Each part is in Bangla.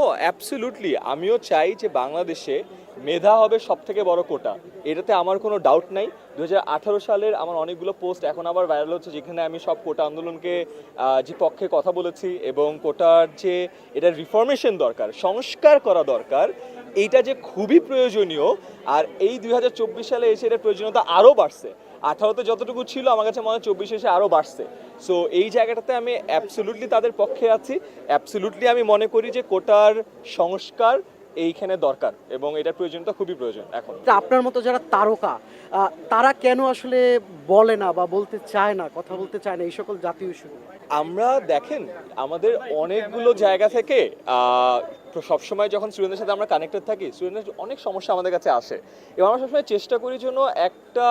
ও অ্যাবসলিউটলি আমিও চাই যে বাংলাদেশে মেধা হবে সব থেকে বড় কোটা। এটাতে আমার কোনো ডাউট নাই। দুই হাজার আঠারো সালের আমার অনেকগুলো পোস্ট এখন আবার ভাইরাল হচ্ছে, যেখানে আমি সব কোটা আন্দোলনকে যে পক্ষে কথা বলেছি এবং কোটার যে এটা রিফরমেশন দরকার, সংস্কার করা দরকার, এইটা যে খুবই প্রয়োজনীয়। আর এই দুই হাজার চব্বিশ সালে এসে এটার প্রয়োজনীয়তা আরও বাড়ছে। আঠারোতে যতটুকু ছিল, আমার কাছে মনে হয় চব্বিশে এসে আরও বাড়ছে। সো এই জায়গাটাতে আমি অ্যাবসলুটলি তাদের পক্ষে আছি। অ্যাবসলুটলি আমি মনে করি যে কোটার সংস্কার এইখানে দরকার এবং এটার প্রয়োজনীয়তা খুবই প্রয়োজন এখন। তা আপনার মতো যারা তারকা তারা কেন আসলে বলে না বা বলতে চায় না কথা বলতে চায় না এই সকল জাতীয় ইস্যু? আমরা দেখেন আমাদের অনেকগুলো জায়গা থেকে সবসময় যখন স্টুডেন্টদের সাথে আমরা কানেক্টেড থাকি স্টুডেন্টের অনেক সমস্যা আমাদের কাছে আসে। এবং আমরা সবসময় চেষ্টা করি যেন একটা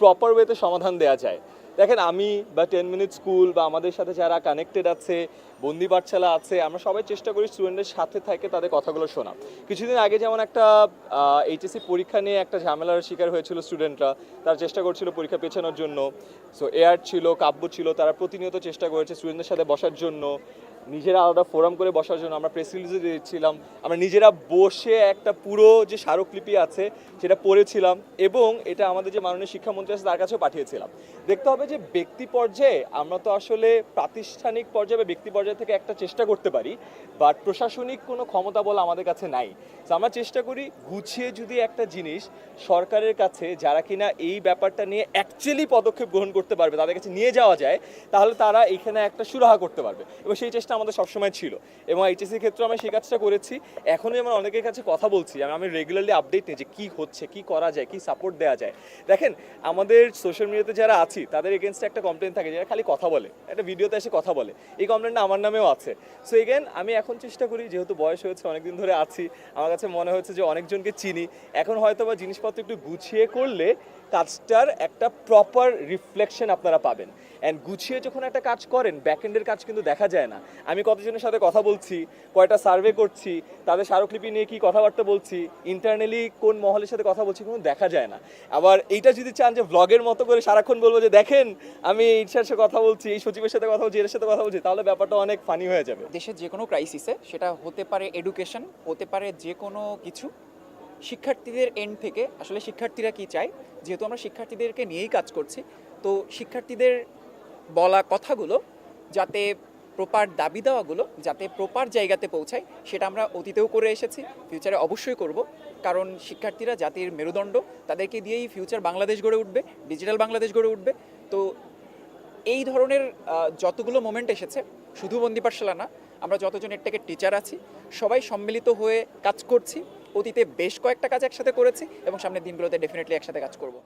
প্রপার ওয়েতে সমাধান দেওয়া যায়। দেখেন, আমি বা টেন মিনিট স্কুল বা আমাদের সাথে যারা কানেক্টেড আছে, বন্দি পাঠশালা আছে, আমরা সবাই চেষ্টা করি স্টুডেন্টদের সাথে থাকে তাদের কথাগুলো শোনা। কিছুদিন আগে যেমন একটা এইচএসসি পরীক্ষা নিয়ে একটা ঝামেলার শিকার হয়েছিল স্টুডেন্টরা তারা চেষ্টা করছিল পরীক্ষা পেছানোর জন্য। সো এয়ার ছিল, কাব্য ছিল, তারা প্রতিনিয়ত চেষ্টা করেছে স্টুডেন্টদের সাথে বসার জন্য। নিজেরা আলাদা ফোরাম করে বসার জন্য আমরা প্রেস রিলিজে দিয়েছিলাম আমরা নিজেরা বসে একটা পুরো যে স্মারকলিপি আছে, সেটা পড়েছিলাম এবং এটা আমাদের যে মাননীয় শিক্ষামন্ত্রী আছে, তার কাছেও পাঠিয়েছিলাম। দেখতে হবে যে ব্যক্তি পর্যায়ে আমরা তো আসলে প্রাতিষ্ঠানিক পর্যায়ে বা ব্যক্তি পর্যায়ে থেকে একটা চেষ্টা করতে পারি বাট প্রশাসনিক কোনো ক্ষমতা বলে আমাদের কাছে নাই। তো আমরা চেষ্টা করি গুছিয়ে যদি একটা জিনিস সরকারের কাছে, যারা কিনা এই ব্যাপারটা নিয়ে অ্যাকচুয়ালি পদক্ষেপ গ্রহণ করতে পারবে, তাদের কাছে নিয়ে যাওয়া যায়, তাহলে তারা এখানে একটা সুরাহা করতে পারবে। এবং সেই চেষ্টা আমাদের সবসময় ছিল এবং এইচএসির ক্ষেত্রে আমি সেই কাজটা করেছি। এখনই আমরা অনেকের কাছে কথা বলছি, আমি রেগুলারলি আপডেট নিই যে কী হচ্ছে, কী করা যায়, কী সাপোর্ট দেওয়া যায়। দেখেন, আমাদের সোশ্যাল মিডিয়াতে যারা আছি, তাদের এগেনস্টে একটা কমপ্লেন থাকে যারা খালি কথা বলে, একটা ভিডিওতে এসে কথা বলে। এই কমপ্লেনটা আমার নামেও আছে। সো এগেন আমি এখন চেষ্টা করি, যেহেতু বয়স হয়েছে, অনেকদিন ধরে আছি, আমার কাছে মনে হচ্ছে যে অনেকজনকে চিনি। এখন হয়তো বা জিনিসপত্র একটু গুছিয়ে করলে কাজটার একটা প্রপার রিফ্লেকশন আপনারা পাবেন। অ্যান্ড গুছিয়ে যখন একটা কাজ করেন ব্যাকএন্ডের কাজ কিন্তু দেখা যায় না। আমি কতজনের সাথে কথা বলছি, কয়টা সার্ভে করছি, তাদের স্মারকলিপি নিয়ে কি কথাবার্তা বলছি ইন্টারনালি কোন মহলের সাথে কথা বলছি কোনো দেখা যায় না। আবার এইটা যদি চান যে ভ্লগের মতো করে সারাক্ষণ বলব যে দেখেন, আমি এই সাথে কথা বলছি, এই সচিবের সাথে কথা বলছি এর সাথে কথা বলছি, তাহলে ব্যাপারটা অনেক ফানি হয়ে যাবে। দেশের যে কোনো ক্রাইসিসে সেটা হতে পারে এডুকেশন হতে পারে যে কোনো কিছু, শিক্ষার্থীদের এন্ড থেকে আসলে শিক্ষার্থীরা কি চায়, যেহেতু আমরা শিক্ষার্থীদেরকে নিয়েই কাজ করছি, তো শিক্ষার্থীদের বলা কথাগুলো যাতে প্রপার দাবি দেওয়াগুলো যাতে প্রপার জায়গাতে পৌঁছায়, সেটা আমরা অতীতেও করে এসেছি ফিউচারে অবশ্যই করব। কারণ শিক্ষার্থীরা জাতির মেরুদণ্ড, তাদেরকে দিয়েই ফিউচার বাংলাদেশ গড়ে উঠবে ডিজিটাল বাংলাদেশ গড়ে উঠবে। তো এই ধরনের যতগুলো মোমেন্ট এসেছে, শুধু বন্দি পাঠশালা না, আমরা যতজন এর থেকে টিচার আছি, সবাই সম্মিলিত হয়ে কাজ করছি, অতীতে বেশ কয়েকটা কাজ একসাথে করেছি এবং সামনের দিনগুলোতে ডেফিনেটলি একসাথে কাজ করব।